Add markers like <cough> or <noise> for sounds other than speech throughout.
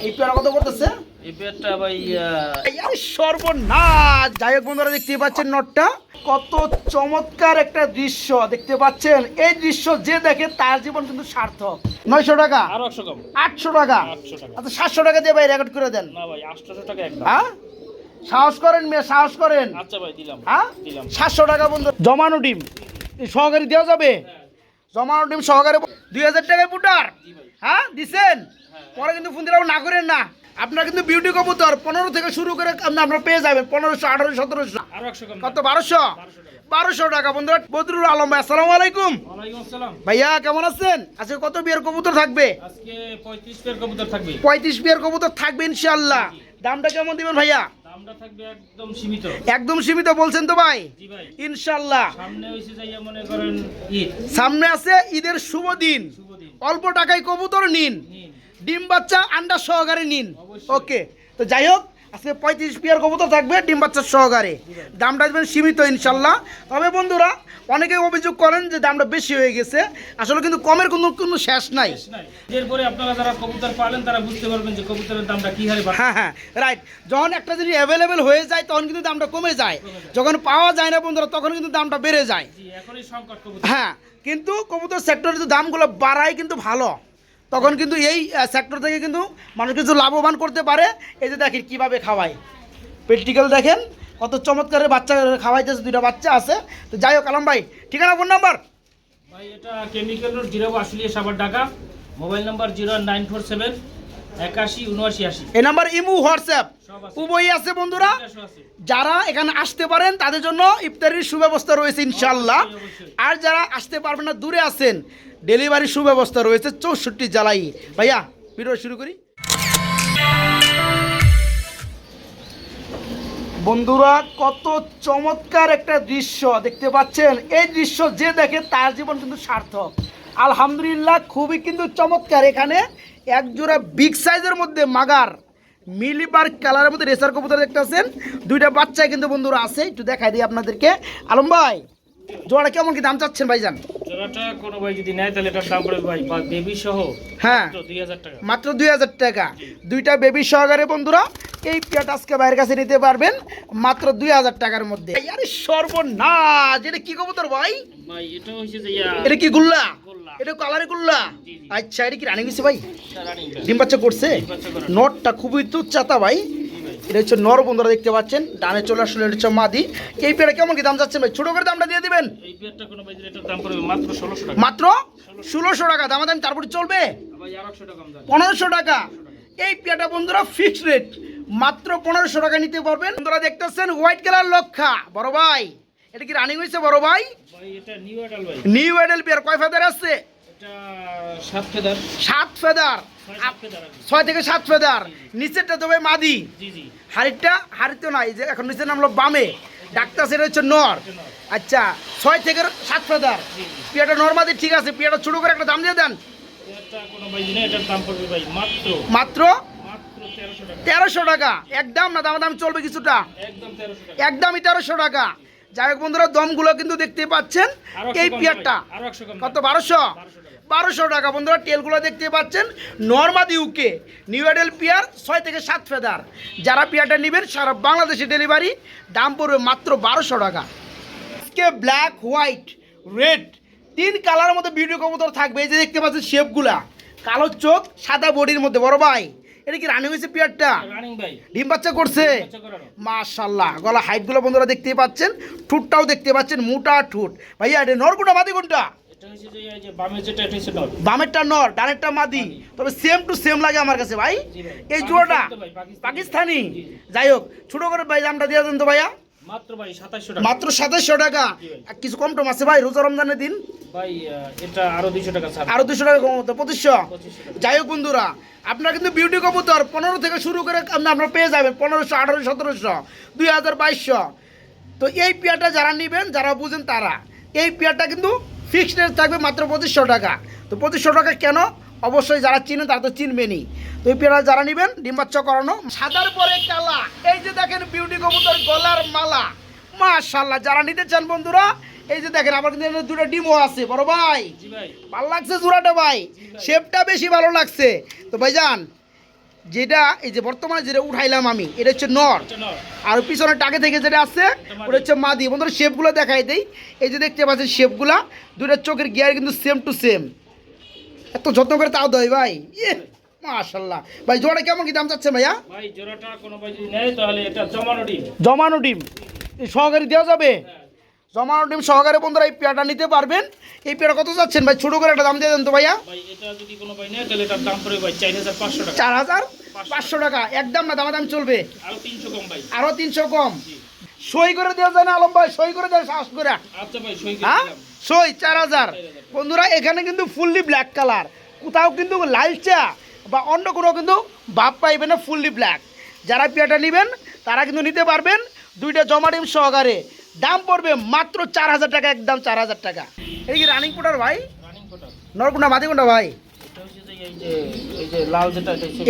এই পেয়ারা কত করতেছে এই পেয়ারটা ভাই সর্বনাশ! যাই হোক বন্ধুরা দেখতে পাচ্ছেন নটটা। কত চমৎকার একটা দৃশ্য দেখতে পাচ্ছেন। এই দৃশ্য যে দেখে তার জীবন কিন্তু সার্থক। নয়শো টাকা? আরও একশো কম। আটশো টাকা? আচ্ছা সাতশো টাকা দিয়ে ভাই রেকর্ড করে দেন। না ভাই আটশোশো টাকা হ্যাঁ? সাহস করেন মেয়ে সাহস করেন। আচ্ছা ভাই দিলাম। হ্যাঁ? দিলাম। সাতশো টাকা বন্ধু। জমানো ডিম। সহকারী দেওয়া যাবে? জমানো ডিম সহকারে দুই হাজার টাকায় পুটার। হ্যাঁ দিছেন। পরে কিন্তু ফোন দিলে না করেন না। আপনার কিন্তু বিউটি কবুতর পনেরো থেকে শুরু করে আপনি আপনার পেয়ে যাবেন পনেরোশো আঠারোশো সতেরোশো। কত বারোশো? বারোশো টাকা। বন্ধুরা বদরুল আলম ভাই আসসালামু আলাইকুম। ভাইয়া কেমন আছেন? আজকে কত বিয়ের কবুতর থাকবে? পঁয়ত্রিশ বিয়ের কবুতর থাকবে। ইনশাল্লাহ দামটা কেমন দিবেন ভাইয়া? একদম সীমিত। বলছেন তো ভাই? ইনশাল্লাহ সামনে মনে আছে ঈদের শুভ দিন। অল্প টাকায় কবুতর নিন। ডিম বাচ্চা আন্ডা সহকারে নিন। ওকে তো যাই হোক আজকে পঁয়ত্রিশ পিয়ার কবুতর থাকবে ডিম বাচ্চার সহকারে। দামটা দেবেন সীমিত ইনশাল্লাহ। তবে বন্ধুরা অনেকে অভিযোগ করেন যে দামটা বেশি হয়ে গেছে। আসলে কিন্তু কমের কোনো কোনো শেষ নাই। এরপরে আপনারা যারা কবুতর পালেন তারা বুঝতে পারবেন যে কবুতরের দামটা কি হারে হ্যাঁ হ্যাঁ রাইট যখন একটা জিনিস অ্যাভেলেবেল হয়ে যায় তখন কিন্তু দামটা কমে যায়। যখন পাওয়া যায় না বন্ধুরা তখন কিন্তু দামটা বেড়ে যায়। জি এখনই সংকট হ্যাঁ কিন্তু কবুতর সেক্টরে যদি দামগুলো বাড়ায় কিন্তু ভালো। তখন কিন্তু এই সেক্টর থেকে কিন্তু মানুষ কিছু লাভবান করতে পারে। এই যে দেখেন কীভাবে খাওয়ায়। প্র্যাকটিক্যাল দেখেন, কত চমৎকারের বাচ্চা খাওয়াইতেছে, দুইটা বাচ্চা আছে। তো যাই হোক, আলম ভাই, ঠিকানা ফোন নাম্বার ভাই, এটা chemical road zero Ashulia Savar Dhaka. Mobile number zero nine four seven এই নাম্বার ইমু হোয়াটসঅ্যাপ। উভয়ই আছে বন্ধুরা। যারা এখানে আসতে পারেন তাদের জন্য ইফতারির সুব্যবস্থা রয়েছে ইনশাল্লাহ। আর যারা আসতে পারবেন না দূরে আছেন ডেলিভারির সুব্যবস্থা রয়েছে চৌষট্টি জ্বালাই ভাইয়া ভিডিও শুরু করি। বন্ধুরা কত চমৎকার একটা দৃশ্য দেখতে পাচ্ছেন। এই দৃশ্য যে দেখে তার জীবন কিন্তু সার্থক। আলহামদুলিল্লাহ খুবই কিন্তু চমৎকার এখানে। এক জোড়া বিগ সাইজের মধ্যে মাগার মিলিবার কালারের মধ্যে রেসার কবুতর দেখতে আছেন দুইটা বাচ্চা কিন্তু বন্ধুরা আছে। একটু দেখাই দিই আপনাদেরকে। আলম ভাই। জোড়া কেমন কি দাম চাচ্ছেন ভাইজান? জোড়াটা কোনো ভাই যদি নেয় তাহলে এটার দাম পড়বে ভাই বেবি সহ হ্যাঁ। তো মাত্র দুই হাজার টাকা। দুইটা বেবি সহকারে বন্ধুরা এই পেট আজকে বাইরের কাছে নিতে পারবেন মাত্র দুই হাজার টাকার মধ্যে। আরে সর্বনাশ এটা কি কবুতর ভাই? ভাই এটা কি গুল্লা। এটা কালারে গুল্লা। আচ্ছা এটা কি রানিং দিছে ভাই? ডিম বাচ্চা করছে। নটটা খুবই ভাই ভাই। এটা হচ্ছে নর বন্ধুরা দেখতে পাচ্ছেন ডানে চলে আসলে এটা হচ্ছে মাদি। এই পেয়ারা কেমন কি দাম যাচ্ছে ভাই? ছোট করে দামটা দিয়ে দিবেন? পেয়ারটা মাত্র ষোলোশো টাকা। টাকা দাম দাম তারপরে চলবে? ভাই আর টাকা দাম পনেরোশো টাকা। এই পেয়াটা বন্ধুরা ফিক্সড রেট মাত্র পনেরোশো টাকা নিতে পারবেন। বন্ধুরা দেখতেছেন হোয়াইট কালার লক্ষা বড় ভাই। এটা কি রানিং হয়েছে বড় ভাই? ভাই এটা নিউ অ্যাডাল ভাই। নিউ এডেল পেয়ার কয় ফেদার আছে? এটা সাত ফেদার সাত ফেদার ছয় থেকে সাত ফেদার নিচেরটা তবে মাদি। হাড়িটা হাড়িতে নাই যে এখন নিচের নামলো বামে। ডাক্তার সেটা হচ্ছে নর। আচ্ছা ছয় থেকে সাত ফেদার পিয়াটা নর্মাদি ঠিক আছে। পিয়াটা ছোটো করে একটা দাম দিয়ে দেন। মাত্র। তেরোশো টাকা। একদম না দাম দাম চলবে কিছুটা? একদমই তেরোশো টাকা। যাই হোক বন্ধুরা দমগুলো কিন্তু দেখতে পাচ্ছেন। এই পিয়ারটা। কত বারোশো। বারোশো টাকা। বন্ধুরা টেলগুলো দেখতে পাচ্ছেন। নর্মাদি উকে নিউ এডেল পিয়ার ছয় থেকে সাত ফেদার। যারা পিয়ারটা নেবেন সারা বাংলাদেশে ডেলিভারি দাম পড়বে মাত্র বারোশো টাকা। আজকে ব্ল্যাক হোয়াইট রেড তিন কালারের মধ্যে ভিডিও কবুতর থাকবে। এই যে দেখতে পাচ্ছেন শেপগুলা কালো চোখ সাদা বডির মধ্যে। বড় ভাই এটা কি রানি হয়েছে পিয়ারটা ডিম বাচ্চা করছে? মাশাল্লাহ গলা হাইটগুলো বন্ধুরা দেখতেই পাচ্ছেন। ঠুটটাও দেখতে পাচ্ছেন মোটা ঠুট। ভাইয়া এটা নর কোনটা মাদি কোনটা? বামেরটা নর ডানেরটা মাদি। তবে সেম টু সেম লাগে আমার কাছে ভাই। এই জোড়াটা পাকিস্তানি। যাই হোক ছোট করে ভাই দামটা দিয়ে দেন তো ভাইয়া। মাত্র সাতাশশো টাকা। কিছু কম টম আছে ভাই রোজা রমজানের দিন। আরও দুশো টাকা পঁচিশশো। যাই হোক বন্ধুরা আপনার কিন্তু বিউটি কবুতর পনেরো থেকে শুরু করে আপনি আপনার পেয়ে যাবেন পনেরোশো আঠারোশো সতেরোশো দুই হাজার বাইশশো। তো এই পেয়ারটা যারা নেবেন যারা বুঝেন তারা। এই পেয়ারটা কিন্তু ফিক্সড রেট থাকবে মাত্র পঁচিশশো টাকা। তো পঁচিশশো টাকা কেন? অবশ্যই যারা চিনেন তারা তো চিনবেনই তো এই পেয়ারা যারা নেবেন ডিম্বাচ্চা করানো সাদার পরে কালা। এই যে দেখেন বিউটি কবুতর গলার মালা। মাশাল্লাহ যারা নিতে চান বন্ধুরা এই যে দেখেন আমার কিন্তু দুটো ডিমও আছে বড় ভাই। ভাই। ভালো লাগছে জোড়াটা ভাই। শেপটা বেশি ভালো লাগছে। তো ভাইজান যেটা এই যে বর্তমানে যেটা উঠাইলাম আমি এটা হচ্ছে নর। আর পিছনে টাকে থেকে যেটা আছে ওটা হচ্ছে মাদি। বন্ধুরা শেপগুলো দেখাই দেই। এই যে দেখতে পাচ্ছেন শেপগুলা দুইটা চোখের গিয়ার কিন্তু সেম টু সেম এত যত্ন করে তাও দেয় ভাই। ইয়ে মাশাল্লাহ ভাই জোড়া কেমন কি দাম চাচ্ছে ভাইয়া? ভাই জোড়াটা কোনো ভাই যদি নেয় তাহলে এটা জমানো ডিম। জমানো ডিম। সহকারে দেওয়া যাবে? জমানো ডিম সহকারে বন্ধুরা এই পেয়াটা নিতে পারবেন। এই পেয়ারা কত যাচ্ছেন ভাই? ছোটো করে একটা দাম দিয়ে দেন তো ভাইয়া। চার হাজার পাঁচশো টাকা। একদম না দামাদাম চলবে। আরও তিনশো কম আরও তিনশো কম। সই করে দেওয়া যায় না আলম ভাই? সই করে দেয় সাহস করে। আচ্ছা সই হ্যাঁ? সই চার হাজার। বন্ধুরা এখানে কিন্তু ফুললি ব্ল্যাক কালার। কোথাও কিন্তু লাল চা বা অন্য কোনো কিন্তু ভাব পাইবে না ফুললি ব্ল্যাক। যারা পেয়াটা নেবেন তারা কিন্তু নিতে পারবেন। দুইটা জমা ডিম সহকারে। দাম পড়বে মাত্র চার হাজার টাকা একদম চার হাজার টাকা। এই কি রানিং পোটার ভাই? নরকুন্ডা মাদি কোনটা ভাই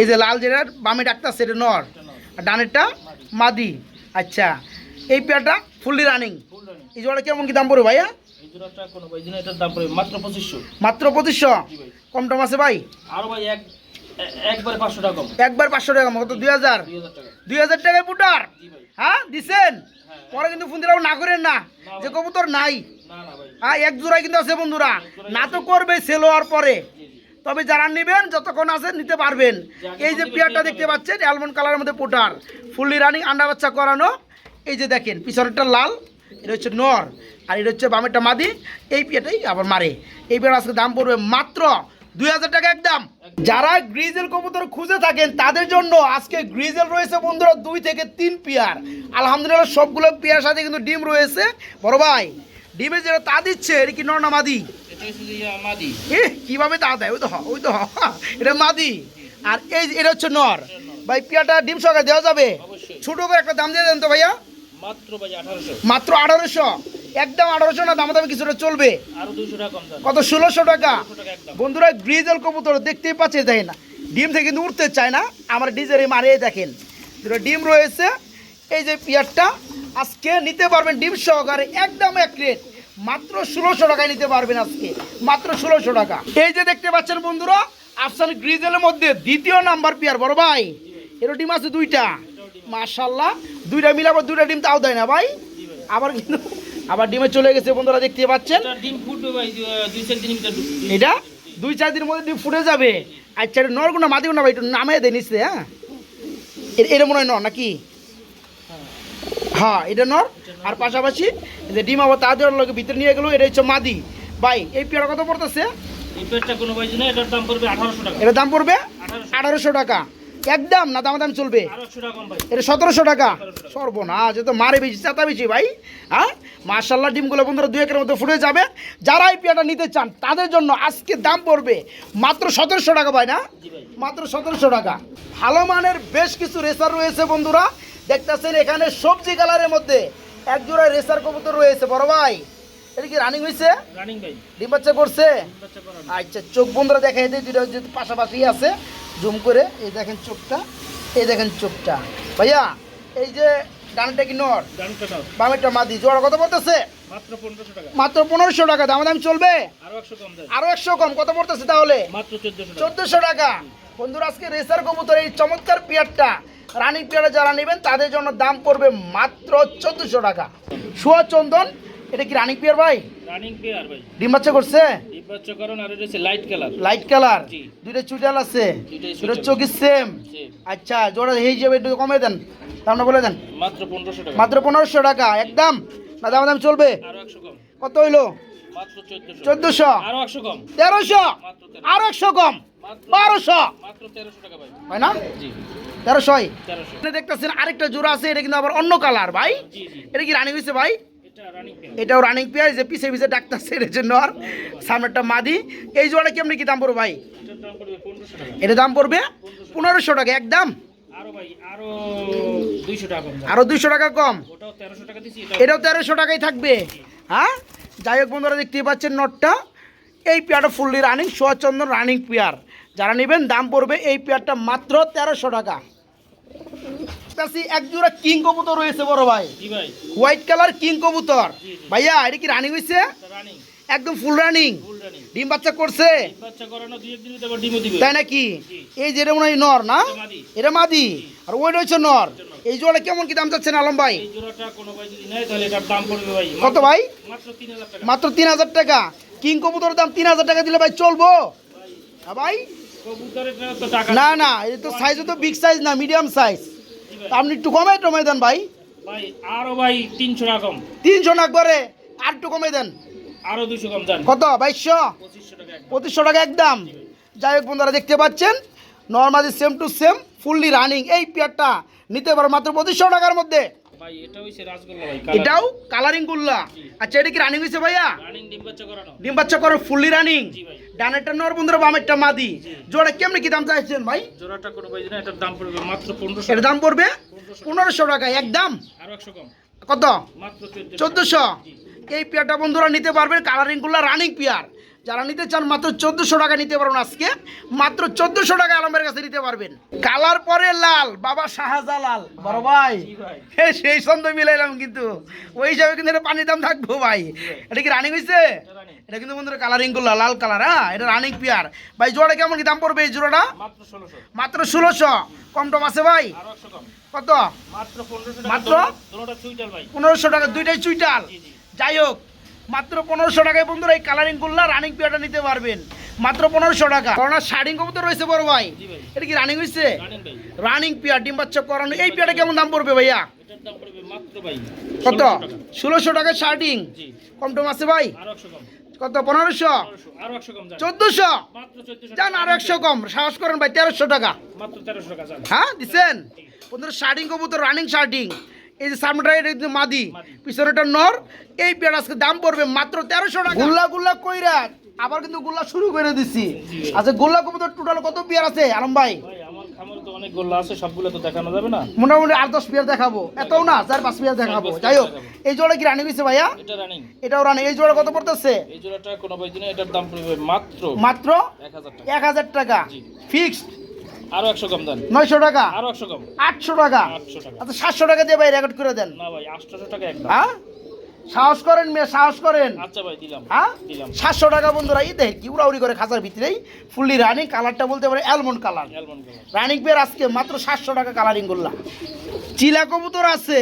এই যে লাল যেটা বামে ডাক্তার সেটা নর। আর ডানেরটা মাদি। আচ্ছা এই পেয়ারটা ফুললি রানিং এই জোড়া কেমন কি দাম পড়বে ভাইয়া? মাত্র পঁচিশশো। কম টম আছে ভাই? আরও ভাই এক একবারে পাঁচশো টাকা একবার পাঁচশো টাকা কত? দুই হাজার? দুই হাজার টাকায় পুটার হ্যাঁ দিছেন? হ্যাঁ। পরে কিন্তু ফোন দিলাম না করেন না। যে কবুতর নাই। হ্যাঁ এক জোড়াই কিন্তু আছে বন্ধুরা। না তো করবে সেল হওয়ার পরে। তবে যারা নেবেন যতক্ষণ আছে নিতে পারবেন। এই যে পেয়ারটা দেখতে পাচ্ছেন অ্যালমন্ড কালারের মধ্যে পোটার। ফুললি রানিং আন্ডা বাচ্চা করানো। এই যে দেখেন পিছনেরটা লাল এটা হচ্ছে নর আর এটা হচ্ছে বামেরটা মাদি। এই পেয়ারটাই আবার মারে। এই পেয়ার আজকে দাম পড়বে মাত্র দুই হাজার টাকা একদম। যারা গ্রিজেল কবুতর খুঁজে থাকেন তাদের জন্য আজকে গ্রিজেল রয়েছে বন্ধুরা দুই থেকে তিন পেয়ার। আলহামদুলিল্লাহ সবগুলো পেয়ার সাথে কিন্তু ডিম রয়েছে। বড় ভাই ডিমে যেটা তা দিচ্ছে এটা কি নর না মাদি? কীভাবে তা দেয়? ওই তো ওই তো এটা মাদি। আর এই এটা হচ্ছে নর। ভাই পিয়াটা ডিম সকালে দেওয়া যাবে? ছোটো করে একটা দাম দিয়ে দেন তো ভাইয়া। মাত্র ভাই আঠারোশো। মাত্র আঠারোশো। একদম আঠারোশো না দাম দামে কিছুটা চলবে। কত? ষোলোশো টাকা। বন্ধুরা গ্রিজেল কবুতর দেখতেই পাচ্ছে দেয় না। ডিম থেকে কিন্তু উঠতে চায় না। আমার ডিজের মারিয়ে দেখেন। দুটো ডিম রয়েছে। এই যে পিয়ারটা আজকে নিতে পারবেন ডিম সহকারে একদম এক রেট মাত্র ষোলোশো টাকায় নিতে পারবেন আজকে। মাত্র ষোলোশো টাকা। এই যে দেখতে পাচ্ছেন বন্ধুরা আফসান গ্রিজেলের মধ্যে দ্বিতীয় নাম্বার পিয়ার। বড় ভাই এর ডিম আছে দুইটা। মাশাল্লাহ দুইটা মিলাবার দুইটা ডিম তাও দেয় না ভাই। আবার কিন্তু আবার ডিমে চলে গেছে বন্ধুরা দেখতে পাচ্ছেন? এটা দুই চার দিনের মধ্যে ডিম ফুটে যাবে। আচ্ছা এটা নরগুনা মাদিগুনা ভাই একটু নামে দেয় নিচ্ছে হ্যাঁ? এটা মনে হয় নর নাকি? হ্যাঁ। এটা নর। আর পাশাপাশি যে ডিম আবার তাদের লোকে ভিতরে নিয়ে গেলো এটা হচ্ছে মাদি। ভাই এই পেয়ারা কত পড়তেছে? এটার দাম পড়বে আঠারোশো টাকা। একদম না দাম দাম চলবে? আরও টাকা কম ভাই। এটা সতেরোশো টাকা। 1700 টাকা। সর্বনাশ এ তো মারে বেশি চাতা বেশি ভাই হ্যাঁ? মার্শাল্লাহ ডিমগুলো বন্ধুরা দু একের মধ্যে ফুটে যাবে। যারা এই পেয়াটা নিতে চান তাদের জন্য আজকে দাম পড়বে মাত্র সতেরোশো টাকা ভাই না? মাত্র সতেরোশো টাকা। ভালো মানের বেশ কিছু রেসার রয়েছে বন্ধুরা। দেখতেছেন এখানে সবজি কালারের মধ্যে এক জোড়া রেসার কবুতর রয়েছে। বড় ভাই এটা কি রানিং হয়েছে রানিং ভাই। ডিম বাচ্চা করছে। আচ্ছা চোখ বন্ধুরা দেখা দুটো যেহেতু পাশাপাশি আছে। জুম করে এই দেখেন চোখটা এই দেখেন চোখটা। ভাইয়া এই যে ডানটা কি নর? বামেরটা মাদি। জোড়া কত পড়তেছে? মাত্র পনেরোশো টাকা। পনেরোশো টাকা। দাম দাম চলবে? আরও একশো কম কত পড়তেছে তাহলে? মাত্র চোদ্দশো টাকা। চোদ্দশো টাকা। বন্ধুরা আজকে রেসার কবুতর এই চমৎকার পেয়ারটা রানিং পেয়ারে যারা নেবেন তাদের জন্য দাম পড়বে মাত্র চোদ্দশো টাকা। সুয়া চন্দন এটা কি রানিং পেয়ার ভাই? রানিং পেয়ার ভাই। ডিম বাচ্চা করছে? ডিম বাচ্চা করানো আর এটা লাইট কালার লাইট কালার জি। দুইটা চুটাল আছে। চুটাল। চোখি সেম আচ্ছা জোড়া এই হিসেবে একটু কমে দেন। দামটা বলে দেন। মাত্র পনেরোশো টাকা। মাত্র পনেরোশো টাকা একদম? না দাম দাম চলবে? আরও একশো কম। কত হইল? মাত্র চোদ্দশো। চোদ্দশো? আরও একশো কম। তেরোশো? মাত্র তেরো আরও একশো কম? মাত্র বারোশো? মাত্র তেরোশো টাকা ভাই। হয় না? জি। তেরোশোই? তেরোশো। এখানে দেখতেছেন আরেকটা জোড়া আছে এটা কিন্তু আবার অন্য কালার ভাই। জি জি। এটা কি রানিং হয়েছে ভাই? এটাও রানিং পেয়ার যে পিছে পিছে ডাক্তার এর জন্য আর সামনেরটা মাদি। এই জোড়া কেমনি কি দাম পড়বে ভাই? এটা দাম পড়বে পনেরোশো টাকা, একদম। আরও দুইশো টাকা কম। এটাও তেরোশো টাকাই থাকবে। হ্যাঁ? যাই হোক বন্ধুরা, দেখতেই পাচ্ছেন নটটা এই পেয়ারটা ফুললি রানিং সোয়াচন্দন রানিং পেয়ার যারা নেবেন, দাম পড়বে এই পেয়ারটা মাত্র তেরোশো টাকা। দেখতাছি এক জোড়া কিং কবুতর রয়েছে বড় ভাই। হোয়াইট কালার কিং কবুতর। ভাইয়া এটা কি রানিং হয়েছে একদম ফুল রানিং ডিম বাচ্চা করছে? তাই নাকি? এই যে এটা মনে হয় নর না? এটা মাদি। আর ওইটা হচ্ছে নর। এই জোড়া কেমন কি দাম চাচ্ছেন আলম ভাই? কত ভাই? মাত্র তিন হাজার টাকা। কিং কবুতরের দাম তিন হাজার টাকা দিলে ভাই চলবো? হ্যাঁ ভাই? টাকা না না এটা তো সাইজও তো বিগ সাইজ না মিডিয়াম সাইজ। আপনি একটু কমে টমে দেন ভাই। ভাই আরও ভাই তিনশো টাকা কম। তিনশো না করে আর একটু কমে দেন। আরও দুশো কম দেন। কত? বাইশশো? পঁচিশশো টাকা একদম। পঁচিশশো টাকা একদম। যাই হোক বন্ধুরা দেখতে পাচ্ছেন normally same to same fully running এই পেয়ারটা নিতে পারো মাত্র পঁচিশশো টাকার মধ্যে। ভাই এটা হইছে রাসগোল্লা ভাই এটাও কালারিং গুল্লা। আচ্ছা এটা কি রানিং হয়েছে ভাইয়া? রানিং ডিম বাচ্চা করানো। ডিম বাচ্চা করো ফুললি রানিং জি ভাই। ডানেরটা নর বন্ধুরা বামেরটা মাদি। জোড়া কেমনি কি দাম চাইছেন ভাই? জোড়াটা কোনো ভাই না এটার দাম পড়বে মাত্র পনেরোশো এর দাম পড়বে পনেরোশো। টাকা একদম আরও কম। কত? মাত্র চোদ্দ চোদ্দোশো। এই পেয়ারটা বন্ধুরা নিতে পারবেন কালারিংগুলো রানিং পেয়ার। যারা নিতে চান মাত্র চোদ্দোশো টাকা নিতে পারবেন আজকে মাত্র চোদ্দোশো টাকা আলমের কাছে নিতে পারবেন। কালার পরে লাল বাবা শাহজালাল। বড় ভাই সেই সন্দেহ মিলাইলাম কিন্তু। ওই হিসাবে কিন্তু এটা পানির দাম থাকব ভাই। এটা কি রানিং হয়েছে এটা কিন্তু বন্ধুরা কালারিংগুলো লাল কালার হ্যাঁ এটা রানিং পিয়ার ভাই জোড়া কেমন কি দাম পড়বে এই জোড়াটা? মাত্র ষোলোশো। কম টম আছে ভাই? কত? মাত্র পনেরোশো টাকা দুইটাই চুইটাল। যাই হোক মাত্র পনেরোশো টাকায় বন্ধুরা এই কালারিং গুল্লা রানিং পেয়ারটা নিতে পারবেন। মাত্র পনেরোশো টাকা। করোনা শার্টিং কবুতর রয়েছে বড় ভাই। এটা কি রানিং হয়েছে রানিং পেয়ার ডিম বাচ্চা করানো। এই পেয়ারটা কেমন দাম পড়বে ভাইয়া? কত? ষোলোশো টাকা। শার্টিং কম টম আছে ভাই? কত? পনেরোশো? চোদ্দোশো? যান আরও একশো কম। সাহস করেন ভাই তেরোশো টাকা। হ্যাঁ দিচ্ছেন বন্ধুরা শার্টিং কবুতর রানিং শার্টিং এই যে সামনেটা এটা কিন্তু মাদি। পিছনেটা নর। এই পেয়ার আজকে দাম পড়বে মাত্র তেরোশো টাকা। গুল্লা গুল্লা কইরা আবার কিন্তু গুল্লা শুরু করে দিছি। আচ্ছা গুল্লা কবুতর টোটাল কত পেয়ার আছে আলম ভাই? ভাই আমার খামারে তো অনেক গোল্লা আছে সবগুলো তো দেখানো যাবে না? মোটামুটি আট দশ পেয়ার দেখাবো। এতও না চার পাঁচ পেয়ার দেখাবো। যাই হোক এই জোড়া কি রানিং হয়েছে ভাইয়া? এটা রানিং এটাও রানিং এই জোড়া কত পড়তেছে? এই জোড়াটা কোনো ভাই দিনে এটার দাম পড়বে মাত্র মাত্র এক হাজার টাকা। ফিক্সড আরও কম দেন। টাকা? আরও কম। টাকা? আটশো টাকা। আচ্ছা টাকা দিয়ে ভাই রেকর্ড করে দেন। না ভাই আটশোশো টাকা একদম হ্যাঁ? সাহস করেন মেয়ে সাহস করেন। আচ্ছা ভাই দিলাম। হ্যাঁ? দিলাম। টাকা বন্ধুরা এই দেখেন কি উড়াউড়ি করে খাঁচার ভিতরেই ফুললি রানিং কালারটা বলতে পারে almond colour almond colour running pair আজকে মাত্র সাতশো টাকা কালারিং করলাম। চিলা কবুতর আছে।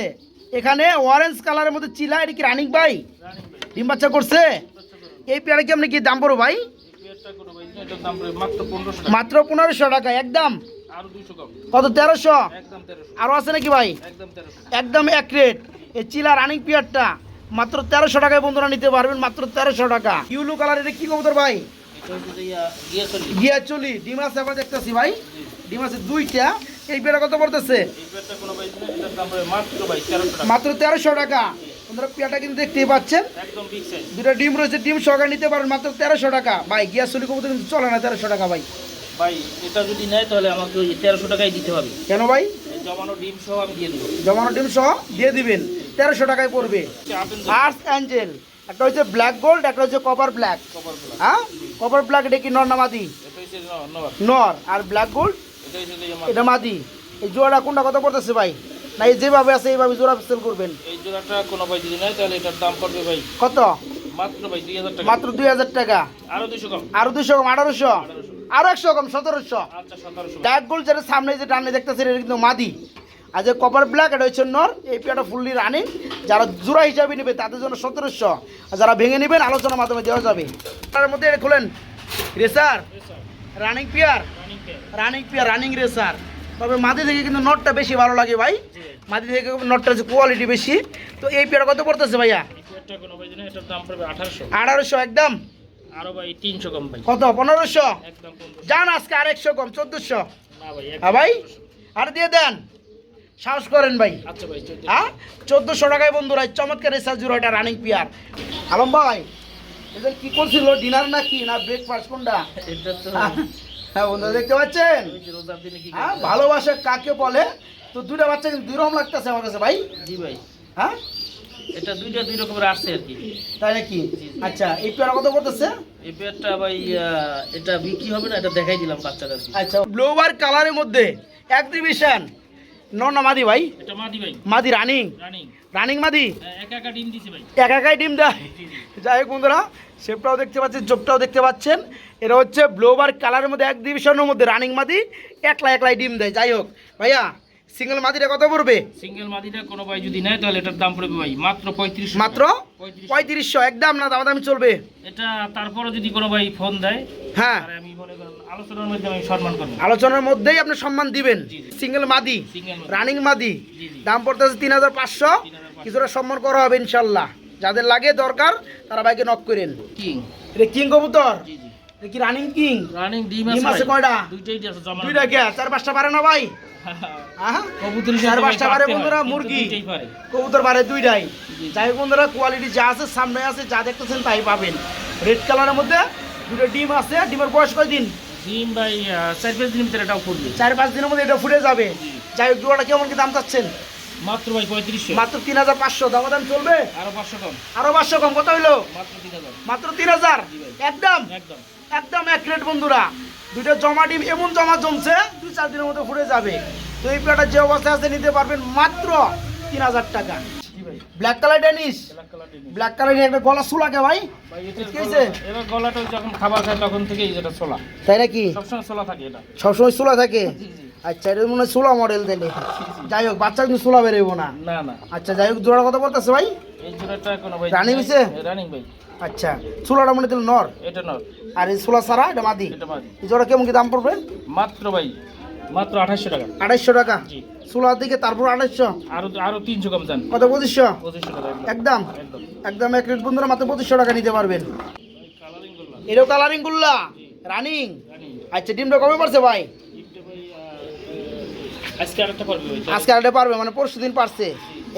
এখানে অরেঞ্জ কালারের মধ্যে চিলা এটা কি রানিং ভাই? রানিং ভাই। ডিম বাচ্চা করছে? এই পেয়ারে কি আপনি কি দাম পড়ো ভাই? মাত্র পনেরোশো টাকা। একদম? আরও কত তেরোশো? আরও আছে নাকি ভাই? একদম এক রেট। এই চিলা রানিং পিয়ারটা মাত্র তেরোশো টাকায় বন্ধুরা নিতে পারবেন মাত্র তেরোশো টাকা। ইউলু কালার এটা কি কবুতর ভাই? গিয়ে চলি। ডিম আছে আবার দেখতেছি ভাই। ডিম আছে দুইটা। এই পেয়ারা কত পড়তেছে? মাত্র তেরোশো টাকা। বন্ধুরা পেয়ারটা কিন্তু দেখতেই পাচ্ছেন। দুটো ডিম রয়েছে ডিম সহকারে নিতে পারেন মাত্র তেরোশো টাকা। ভাই গিয়া চলি কবুতর কিন্তু চলে না তেরোশো টাকা ভাই। ভাই এটা যদি নেয় তাহলে আমাকে ওই তেরোশো টাকাই দিতে হবে। কেন ভাই? জমানো ডিম সহ আমি দিয়ে দেবো। জমানো ডিম সহ দিয়ে দিবেন। তেরোশো টাকায় পড়বে। আর্টস অ্যাঞ্জেল একটা হচ্ছে ব্ল্যাক গোল্ড একটা হচ্ছে কপার ব্ল্যাক হ্যাঁ? কপার ব্ল্যাক এটা কি নর না মাদি? নর আর ব্ল্যাক গোল্ড এটা মাদি। এই জোড়াটা কোনটা কত পড়তেছে ভাই? না এই যেভাবে আছে এইভাবে জোড়া সেল করবেন। এই জোড়াটা কোনো ভাই যদি নেয় তাহলে এটার দাম পড়বে ভাই। কত? মাত্র ভাই দুই হাজার টাকা। মাত্র দুই হাজার টাকা। আরও দুশো কম। আরও দুশো কম আঠারোশো। আরও একশো কম সতেরোশো। আচ্ছা সতেরোশো। ব্ল্যাক গোল্ড যেটা সামনে যে ডানে দেখতেছে এটা কিন্তু মাদি। আর যে কপার ব্ল্যাক এটা হচ্ছে নর। এই পেয়ারটা ফুললি রানিং যারা জোড়া হিসাবে নেবে তাদের জন্য সতেরোশো। আর যারা ভেঙে নেবেন আলোচনার মাধ্যমে দেওয়া যাবে। তার মধ্যে এটা খোলেন। Racer running pair running pair running racer তবে মাদি থেকে কিন্তু নটটা বেশি ভালো লাগে ভাই। মাদি থেকে নটটা কোয়ালিটি বেশি। তো এই পেয়ার কত পড়তেছে ভাইয়া? আঠারোশো। একদম? কত পনেরোশো? যান আজকে আরেকশো কম চোদ্দোশো। ভাই আর দিয়ে দেন। সাহস করেন ভাই। আচ্ছা হ্যাঁ? চোদ্দোশো টাকায় বন্ধুরা চমৎকার রেসার জুড়ো এটা রানিং পিয়ার আলম ভাই এদের কি করছিল ডিনার না কি না ব্রেকফাস্ট কোনটা হ্যাঁ বন্ধুরা দেখতে পাচ্ছেন? রোজার দিনে কি হ্যাঁ ভালোবাসা কাকে বলে? তো দুটা বাচ্চা কিন্তু দুই রকম লাগতেছে আমার কাছে ভাই। জি ভাই। হ্যাঁ? এটা দুইটা দুই রকমের আসছে আর কি। তাই নাকি আচ্ছা এই পেয়ারা কত করতেছে এই পেয়ারটা ভাই এটা বিক্রি হবে না এটা দেখাই দিলাম কি। আচ্ছা ব্লোবার কালারের মধ্যে এক্সিবিশন ন না মাদি ভাই? এটা মাদি ভাই। মাদি রানিং? রানিং। রানিং মাদি? এক একা ডিম দিছে ভাই। এক একাই ডিম দেয়? যাই হোক বন্ধুরা শেপটাও দেখতে পাচ্ছেন চোপটাও দেখতে পাচ্ছেন। এটা হচ্ছে ব্লোবার কালারের মধ্যে এক ডিভিশনের মধ্যে রানিং মাদি একলা একলাই ডিম দেয়। যাই হোক ভাইয়া সিঙ্গেল মাদিটা কত পড়বে? সিঙ্গেল মাদিটা কোনো ভাই যদি নেয় তাহলে এটার দাম পড়বে ভাই মাত্র পঁয়ত্রিশ মাত্র পঁয়ত্রিশশো। একদম না দামাদামি চলবে। এটা তারপরে যদি কোনো ভাই ফোন দেয় হ্যাঁ। আমি মনে আলোচনার মধ্যে আমি সম্মান করব। আলোচনার মধ্যেই আপনি সম্মান দিবেন। সিঙ্গেল মাদি রানিং মাদি। দাম পড়তেছে তিন হাজার পাঁচশো। কিছুটা সম্মান করা হবে ইনশাল্লাহ। যাদের লাগে দরকার তারা বাইকে নক করেন কিং এটা কিং কবুতর? কি রানিং কিং রানিং ডিম আছে কয়টা? দুইটাই আছে জমা দুইটা কে? চার পাঁচটা পারে না ভাই? <laughs> কবুতর চার পাঁচটা পারে বন্ধুরা মুরগি। কবুতর পারে দুইটাই। যাই বন্ধুরা কোয়ালিটি যা আছে সামনে আছে যা দেখতেছেন তাই পাবেন। রেড কালারের মধ্যে দুটো ডিম আছে। ডিমের বয়স কয় দিন? ডিম ভাই চার পাঁচ ফুটবে। চার পাঁচ দিনের মধ্যে এটা ফুটে যাবে। যাই হোক জোড়াটা কেমন কি দাম চাচ্ছেন? মাত্র ভাই পঁয়ত্রিশশো। মাত্র তিন হাজার পাঁচশো। দাম চলবে? আরও পাঁচশো কম। আরও পাঁচশো কম। কত হইল? মাত্র তিন হাজার। একদম? একদম। একদম এক রেট বন্ধুরা। দুইটা জমা ডিম এমন জমা জমছে দুই চার দিনের মধ্যে ফুটে যাবে। তো এই প্লেটার যে অবস্থায় আছে নিতে পারবেন মাত্র তিন হাজার টাকা। Black colour Danish? Black colour একটা গলা সুলাকে ভাই? এবার গলাটা যখন খাবার খায় তখন থেকেই এটা ছোলা। তাই নাকি? সবসময় ছোলা থাকে এটা। সবসময় সুলা থাকে? আচ্ছা এটা মনে হয় সুলা মডেল দিলে যাই হোক বাচ্চা কিন্তু সুলা বেরোবো না। না না। আচ্ছা যাই হোক জোড়া কথা বলতেছে ভাই। এই জোড়াটা কোনো ভাই রানিং হইছে? রানিং ভাই। আচ্ছা সুলাটা মনে দিল নর? এটা নর। আর এই সুলা সারা এটা মাদি? এটা মাদি। এই জোড়া কেমন কি দাম পড়বে? মাত্র ভাই মাত্র আঠাশশো টাকা। আড়াইশো টাকা? সুলার দিকে তারপর আড়াইশো আরও আরও তিনশো কম যান। কত পঁচিশশো? পঁচিশশো টাকা একদম। একদম? এক রেট বন্ধুরা মাত্র পঁচিশশো টাকা নিতে পারবেন। এটাও কালারিং গুল্লা রানিং আচ্ছা ডিমটা কবে পারছে ভাই? আজকে আরেকটা পারবে আজকে আরেকটা পারবে মানে পরশু দিন পারছে।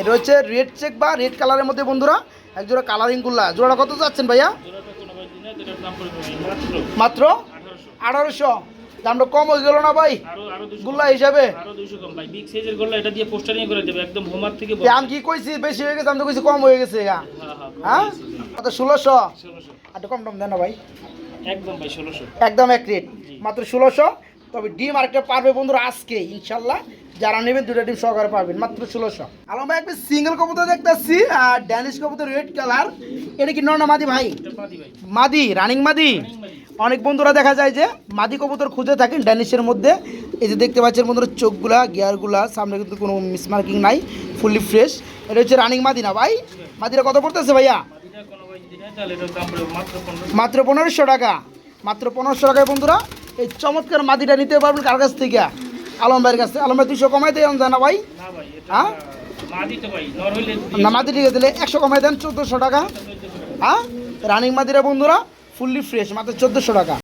এটা হচ্ছে রেড চেক বা রেড কালারের মধ্যে বন্ধুরা এক জোড়া কালারিং গুল্লা জোড়াটা কত যাচ্ছেন ভাইয়া? দাম মাত্র আঠারোশো। দামটা কম হয়ে গেল না ভাই? গুল্লা হিসাবে। আমি কি কইছি বেশি হয়ে গেছে আমি তো কইছি কম হয়ে গেছে হ্যাঁ হ্যাঁ হ্যাঁ? ষোলোশো। ষোলোশো। আর কম টম দেন না ভাই। একদম ভাই ষোলোশো। একদম এক রেট। মাত্র ষোলোশো। তবে ডিম আরেকটা পারবে বন্ধুরা আজকে ইনশাল্লাহ যারা নেবেন দুটো ডিম সহকারে পাবেন মাত্র ষোলোশো। আলম ভাই একটা সিঙ্গেল কবুতর দেখতেছি আর ড্যানিশ কবুতর রেড কালার এটা কি নর মাদি ভাই? মাদি রানিং মাদি অনেক বন্ধুরা দেখা যায় যে মাদি কবুতর খুঁজে থাকেন ড্যানিশের মধ্যে। এই যে দেখতে পাচ্ছেন বন্ধুরা চোখগুলা গিয়ারগুলা সামনে কিন্তু কোনো মিসমার্কিং নাই ফুললি ফ্রেশ এটা হচ্ছে রানিং মাদি না ভাই? মাদিরা কত পড়তেছে ভাইয়া? মাত্র পনেরোশো টাকা। মাত্র পনেরোশো টাকায় বন্ধুরা এই চমৎকার মাটিটা নিতে পারবেন কার কাছ থেকে? আলম ভাইয়ের কাছে। আলম ভাই দুশো কমাই দেন না ভাই না হ্যাঁ? না মাদি ঠিক দিলে একশো কমাই দেন চোদ্দোশো টাকা। হ্যাঁ? রানিং মাদিরা বন্ধুরা ফুললি ফ্রেশ মাত্র চোদ্দোশো টাকা।